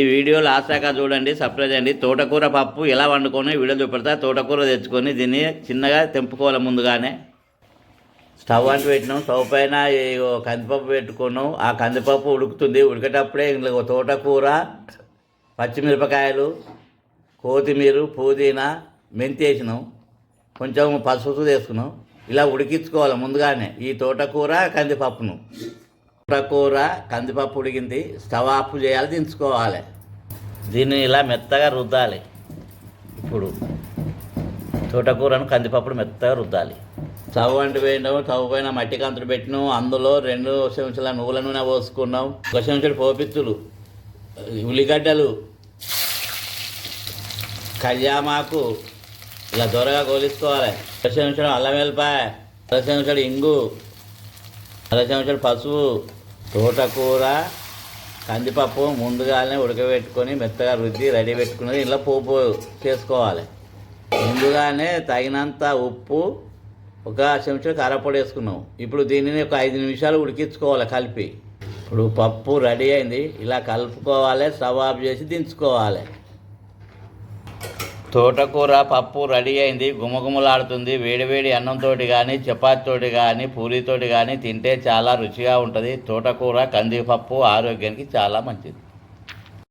ఈ video last దాకా చూడండి సర్ప్రైజ్ అండి తోటకూర పప్పు ఎలా వండుకొని వీడియో చూపెడతా తోటకూర తెచ్చుకొని దీన్ని చిన్నగా తెంపుకోవాలి ముందుగానే. స్టవ్ అంటూ పెట్టినాం స్టవ్ పైన ఓ కందిపప్పు పెట్టుకున్నాం. ఆ కందిపప్పు ఉడుకుతుంది ఉడికేటప్పుడే ఇందులో తోటకూర పచ్చిమిరపకాయలు కొత్తిమీర పుదీనా మెంతి వేసినాం. కొంచెం పసుపు వేసుకున్నాం ఇలా ఉడికించుకోవాలి ముందుగానే ఈ తోటకూర కందిపప్పును. తోటకూర కందిపప్పు ఉడికింది స్టవ్ ఆఫ్ చేయాలి దించుకోవాలి. దీన్ని ఇలా మెత్తగా రుద్దాలి. ఇప్పుడు తోటకూరను కందిపప్పుడు మెత్తగా రుద్దాలి. స్టవ్ అంటు వేయడం స్టవ్ పైన మట్టి కంతులు పెట్టినాం అందులో రెండు చెంచుల నువ్వుల నూనె పోసుకున్నాం. ఒక చెంచుడు పోపిత్తులు ఉల్లిగడ్డలు కళ్యామాకు ఇలా దొరగా కోలించుకోవాలి ఒక చెంచాడు అల్లం వెల్లిపాయ ఒక చెంచుడు ఇంగు అర చెంచుడు పసుపు తోటకూర కందిపప్పు ముందుగానే ఉడకబెట్టుకొని మెత్తగా రుద్ది రెడీ పెట్టుకున్నది. ఇలా పోపు చేసుకోవాలి. ముందుగానే తగినంత ఉప్పు ఒక చెంచా కారపొడి వేసుకున్నాం. ఇప్పుడు దీనిని ఒక ఐదు నిమిషాలు ఉడికించుకోవాలి కలిపి. ఇప్పుడు పప్పు రెడీ అయింది. ఇలా కలుపుకోవాలి స్టవ్ ఆఫ్ చేసి దించుకోవాలి. తోటకూర పప్పు రెడీ అయింది గుమగుమలాడుతుంది. వేడివేడి అన్నంతోటి కానీ చపాతీతోటి కానీ పూరితోటి కానీ తింటే చాలా రుచిగా ఉంటుంది. తోటకూర కందిపప్పు ఆరోగ్యానికి చాలా మంచిది.